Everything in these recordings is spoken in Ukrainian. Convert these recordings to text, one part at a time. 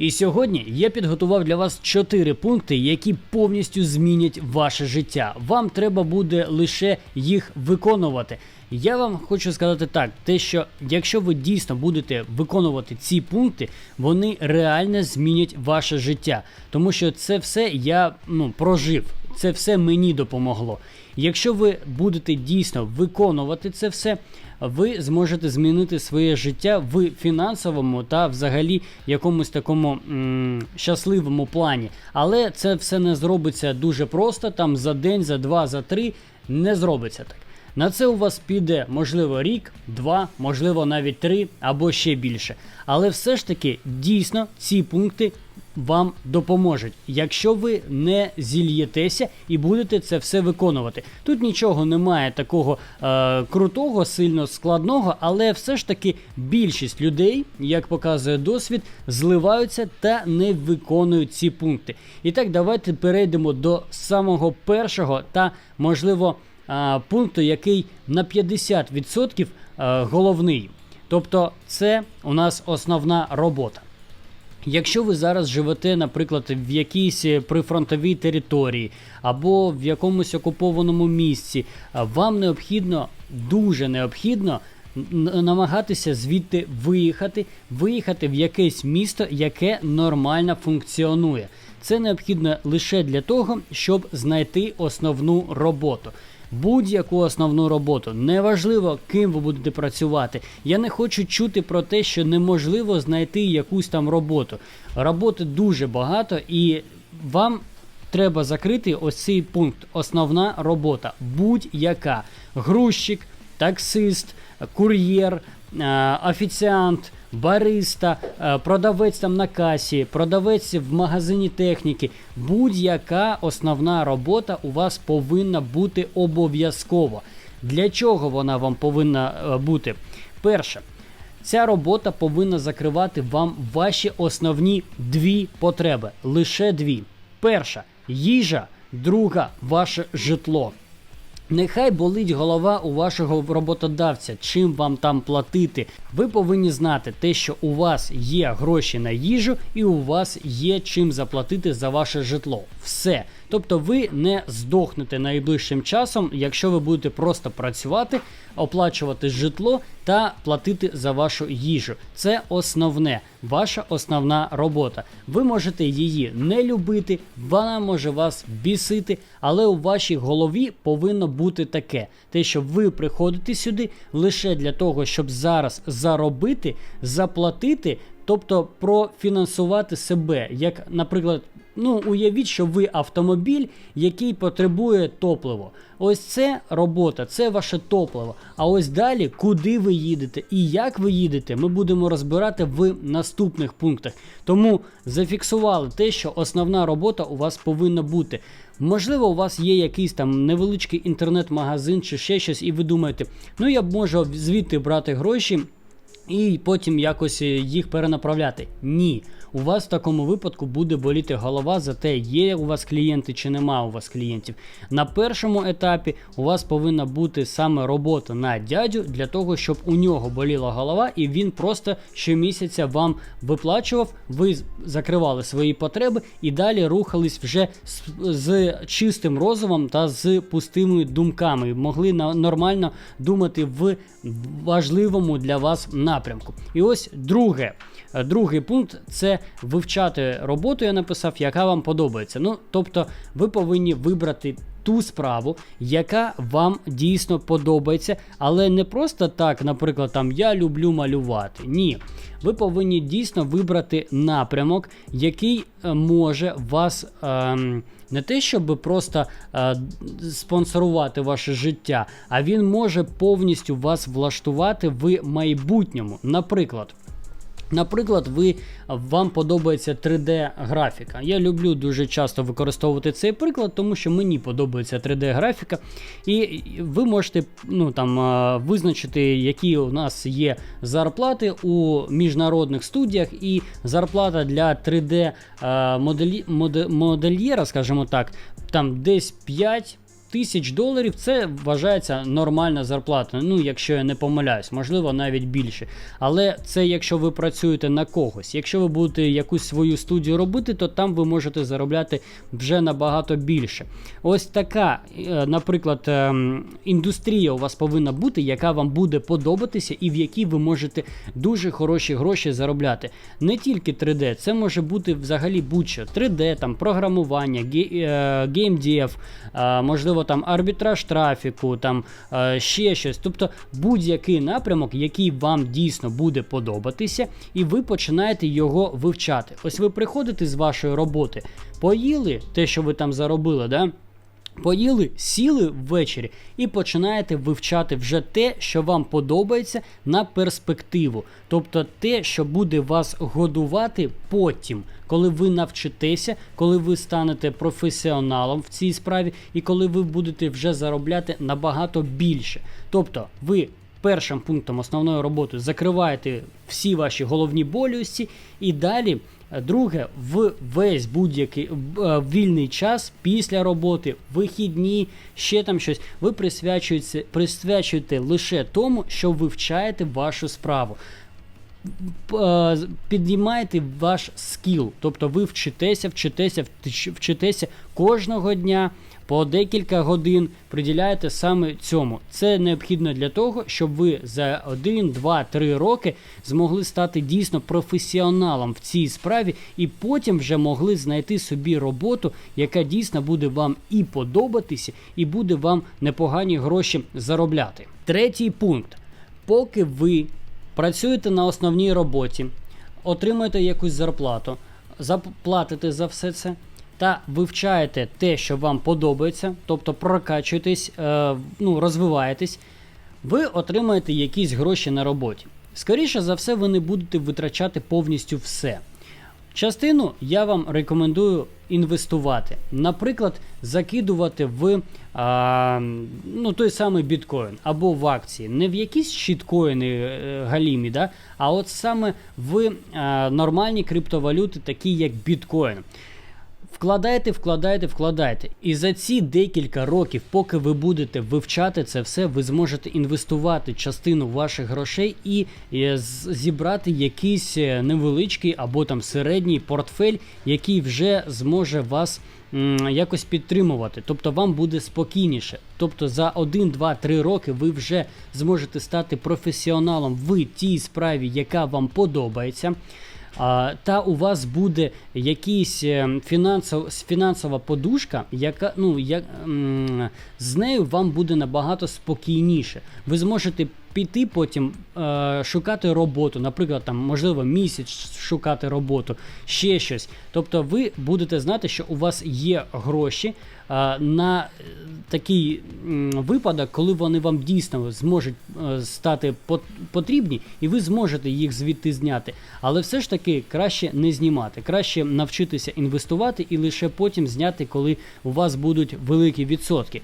І сьогодні я підготував для вас чотири пункти, які повністю змінять ваше життя. Вам треба буде лише їх виконувати. Я вам хочу сказати так: те, що якщо ви дійсно будете виконувати ці пункти, вони реально змінять ваше життя, тому що це все я ну прожив. Це все мені допомогло. Якщо ви будете дійсно виконувати це все, ви зможете змінити своє життя в фінансовому та взагалі якомусь такому м- щасливому плані. Але це все не зробиться дуже просто, там за день, за два, за три не зробиться так. На це у вас піде можливо рік, два, можливо навіть три або ще більше. Але все ж таки дійсно ці пункти вам допоможуть, якщо ви не зільєтеся і будете це все виконувати. Тут нічого немає такого е, крутого, сильно складного, але все ж таки більшість людей, як показує досвід, зливаються та не виконують ці пункти. І так, давайте перейдемо до самого першого та можливо е, пункту, який на 50% е, головний. Тобто, це у нас основна робота. Якщо ви зараз живете, наприклад, в якійсь е, прифронтовій території або в якомусь окупованому місці, вам необхідно, дуже необхідно намагатися звідти виїхати, виїхати в якесь місто, яке нормально функціонує. Це необхідно лише для того, щоб знайти основну роботу. Будь-яку основну роботу, неважливо, ким ви будете працювати. Я не хочу чути про те, що неможливо знайти якусь там роботу. Роботи дуже багато, і вам треба закрити ось цей пункт. Основна робота. Будь-яка. Грузчик, таксист, кур'єр, е, офіціант, бариста, е, продавець там на касі, продавець в магазині техніки. Будь-яка основна робота у вас повинна бути обов'язково. Для чого вона вам повинна е, бути? Перше. Ця робота повинна закривати вам ваші основні дві потреби. Лише дві. Перша їжа, друга ваше житло. Нехай болить голова у вашого роботодавця, чим вам там платити. Ви повинні знати те, що у вас є гроші на їжу, і у вас є чим заплатити за ваше житло. Все. Тобто ви не здохнете найближчим часом, якщо ви будете просто працювати, оплачувати житло та платити за вашу їжу. Це основне, ваша основна робота. Ви можете її не любити, вона може вас бісити, але у вашій голові повинно бути таке: те, що ви приходите сюди лише для того, щоб зараз заробити, заплатити. Тобто профінансувати себе, як, наприклад, ну уявіть, що ви автомобіль, який потребує топливо. Ось це робота, це ваше топливо. А ось далі, куди ви їдете і як ви їдете, ми будемо розбирати в наступних пунктах. Тому зафіксували те, що основна робота у вас повинна бути. Можливо, у вас є якийсь там невеличкий інтернет-магазин чи ще щось, і ви думаєте, ну я б можу звідти брати гроші і потім якось е, їх перенаправляти. Ні. У вас в такому випадку буде боліти голова за те, є у вас клієнти чи нема у вас клієнтів. На першому етапі у вас повинна бути саме робота на дядю для того, щоб у нього боліла голова, і він просто щомісяця вам виплачував, ви закривали свої потреби і далі рухались вже з, з чистим розумом та з пустими думками. Могли на, нормально думати в важливому для вас напрямку. І ось друге. Е, Другий пункт це вивчати роботу, я написав, яка вам подобається. Ну, тобто, ви повинні вибрати ту справу, яка вам дійсно подобається, але не просто так, наприклад, там я люблю малювати. Ні. Ви повинні дійсно вибрати напрямок, який е, може вас. Ем, не те, щоб просто е, спонсорувати ваше життя, а він може повністю вас влаштувати в майбутньому. Наприклад. Наприклад, ви вам подобається 3D-графіка. Я люблю дуже часто використовувати цей приклад, тому що мені подобається 3D-графіка, і ви можете ну, там, визначити, які у нас є зарплати у міжнародних студіях, і зарплата для 3D е, моделі, моде- модельєра, скажімо так, там десь 5. Тисяч доларів це вважається нормальна зарплата. Ну, якщо я не помиляюсь, можливо, навіть більше. Але це якщо ви працюєте на когось. Якщо ви будете якусь свою студію робити, то там ви можете заробляти вже набагато більше. Ось така, е, наприклад, ем, індустрія у вас повинна бути, яка вам буде подобатися, і в якій ви можете дуже хороші гроші заробляти. Не тільки 3D, це може бути взагалі будь-що 3D, там програмування, е, геймдев, е, можливо, там арбітраж трафіку, там е, ще щось. Тобто будь-який напрямок, який вам дійсно буде подобатися, і ви починаєте його вивчати. Ось ви приходите з вашої роботи, поїли те, що ви там заробили, да? Поїли, сіли ввечері і починаєте вивчати вже те, що вам подобається на перспективу. Тобто те, що буде вас годувати потім, коли ви навчитеся, коли ви станете професіоналом в цій справі, і коли ви будете вже заробляти набагато більше. Тобто, ви першим пунктом основної роботи закриваєте всі ваші головні болюсті і далі. е, Друге, в весь будь-який е, вільний час після роботи, вихідні, ще там щось, ви присвячуєте, присвячуєте лише тому, що вивчаєте вашу справу. П- е, з- Піднімаєте ваш скіл, тобто ви вчитеся, вчитеся, вчитеся кожного дня по декілька годин приділяєте саме цьому. Це необхідно для того, щоб ви за 1, 2, 3 роки змогли стати дійсно професіоналом в цій справі, і потім вже могли знайти собі роботу, яка дійсно буде вам і подобатися, і буде вам непогані гроші заробляти. Третій пункт. Поки ви працюєте на основній роботі, отримуєте якусь зарплату, заплатите за все це та вивчаєте те, що вам подобається, тобто прокачуєтесь, е, ну, розвиваєтесь, ви отримаєте якісь гроші на роботі. Скоріше за все, ви не будете витрачати повністю все. Частину я вам рекомендую інвестувати. Наприклад, закидувати в а, ну, той самий біткоін або в акції. Не в якісь щіткоїни е, галімі, да? а от саме в а, нормальні криптовалюти, такі як біткоін. Вкладайте, вкладайте, вкладайте. І за ці декілька років, поки ви будете вивчати це все, ви зможете інвестувати частину ваших грошей і е, зібрати якийсь е, невеличкий або там середній портфель, який вже зможе вас якось підтримувати. Тобто вам буде спокійніше. Тобто за 1, 2, 3 роки ви вже зможете стати професіоналом в тій справі, яка вам подобається. Та у вас буде якийсь е, фінансов, фінансова подушка, яка ну як з нею вам буде набагато спокійніше. Ви зможете піти потім е, шукати роботу, наприклад, там можливо місяць шукати роботу, ще щось. Тобто, ви будете знати, що у вас є гроші на е, такий випадок, коли вони вам дійсно зможуть е, стати пот- потрібні, і ви зможете їх звідти зняти. Але все ж таки краще не знімати, краще навчитися інвестувати і лише потім зняти, коли у вас будуть великі відсотки.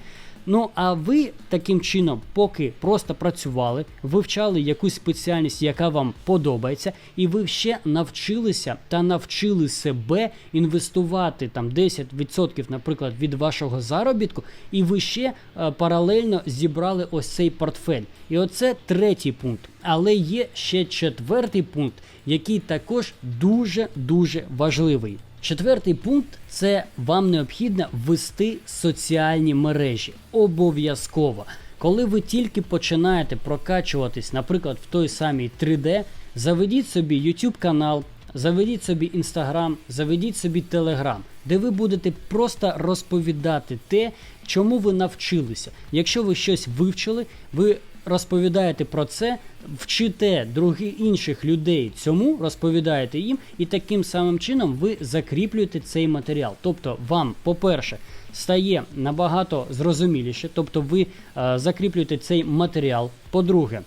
Ну а ви таким чином, поки просто працювали, вивчали якусь спеціальність, яка вам подобається, і ви ще навчилися та навчили себе інвестувати там 10%, наприклад, від вашого заробітку, і ви ще е, паралельно зібрали ось цей портфель. І оце третій пункт. Але є ще четвертий пункт, який також дуже дуже важливий. Четвертий пункт це вам необхідно ввести соціальні мережі. Обов'язково. Коли ви тільки починаєте прокачуватись, наприклад, в той самій 3D, заведіть собі YouTube канал, заведіть собі Instagram, заведіть собі Telegram, де ви будете просто розповідати те, чому ви навчилися. Якщо ви щось вивчили, ви розповідаєте про це, вчите других інших людей цьому, розповідаєте їм, і таким самим чином ви закріплюєте цей матеріал. Тобто, вам, по-перше, стає набагато зрозуміліше, тобто ви е, закріплюєте цей матеріал. По-друге,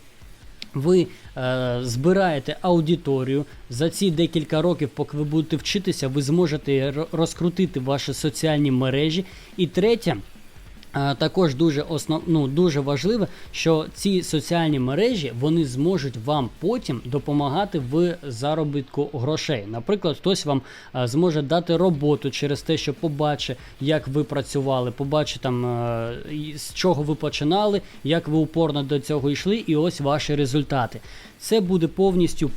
ви е, збираєте аудиторію за ці декілька років, поки ви будете вчитися, ви зможете розкрутити ваші соціальні мережі. І третє, Також дуже основ... ну, дуже важливо, що ці соціальні мережі вони зможуть вам потім допомагати в заробітку грошей. Наприклад, хтось вам а, зможе дати роботу через те, що побачить, як ви працювали, побачить там а, з чого ви починали, як ви упорно до цього йшли, і ось ваші результати. Це буде повністю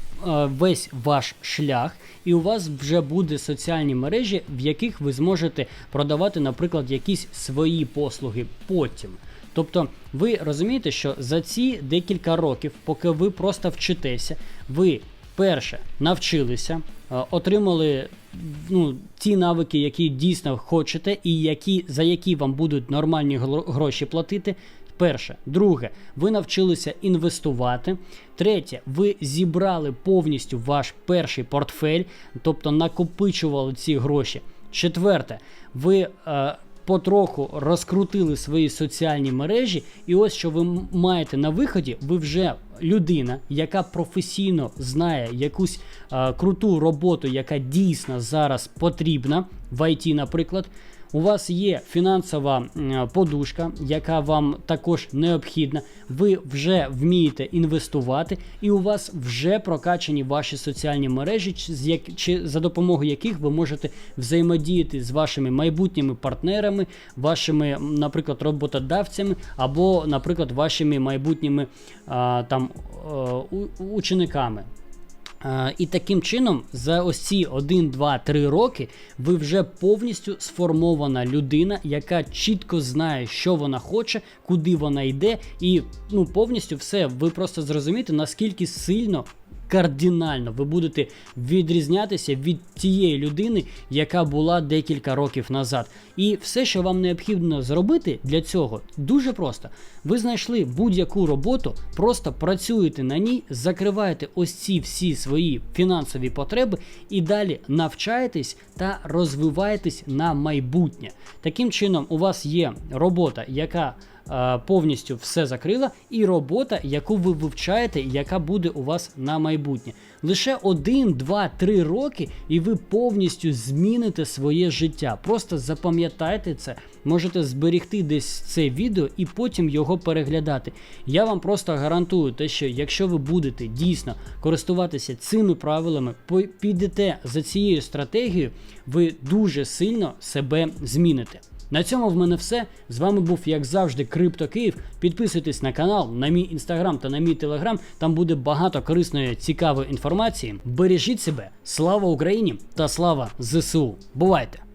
весь ваш шлях, і у вас вже буде соціальні мережі, в яких ви зможете продавати, наприклад, якісь свої послуги потім. Тобто, ви розумієте, що за ці декілька років, поки ви просто вчитеся, ви перше навчилися, е, отримали ну, ті навики, які дійсно хочете, і які, за які вам будуть нормальні гроші платити. Перше, друге, ви навчилися інвестувати. Третє, ви зібрали повністю ваш перший портфель, тобто накопичували ці гроші. Четверте, ви е, потроху розкрутили свої соціальні мережі, і ось що ви маєте на виході, ви вже людина, яка професійно знає якусь е, круту роботу, яка дійсно зараз потрібна в ІТ, наприклад. У вас є фінансова подушка, яка вам також необхідна. Ви вже вмієте інвестувати, і у вас вже прокачані ваші соціальні мережі, з як- чи за допомогою яких ви можете взаємодіяти з вашими майбутніми партнерами, вашими, наприклад, роботодавцями, або, наприклад, вашими майбутніми а, там учениками. Е, І таким чином, за ось ці 1, 2, 3 роки ви вже повністю сформована людина, яка чітко знає, що вона хоче, куди вона йде, і ну повністю все. Ви просто зрозумієте, наскільки сильно. Кардинально ви будете відрізнятися від тієї людини, яка була декілька років назад. І все, що вам необхідно зробити для цього, дуже просто. Ви знайшли будь-яку роботу, просто працюєте на ній, закриваєте ось ці всі свої фінансові потреби і далі навчаєтесь та розвиваєтесь на майбутнє. Таким чином, у вас є робота, яка повністю все закрила, і робота, яку ви вивчаєте, яка буде у вас на майбутнє. Лише один, два, три роки, і ви повністю зміните своє життя. Просто запам'ятайте це, можете зберегти десь це відео і потім його переглядати. Я вам просто гарантую те, що якщо ви будете дійсно користуватися цими правилами, підете за цією стратегією, ви дуже сильно себе зміните. На цьому в мене все. З вами був, як завжди, Крипто Київ. Підписуйтесь на канал, на мій інстаграм та на мій телеграм. Там буде багато корисної, цікавої інформації. Бережіть себе, слава Україні та слава ЗСУ. Бувайте!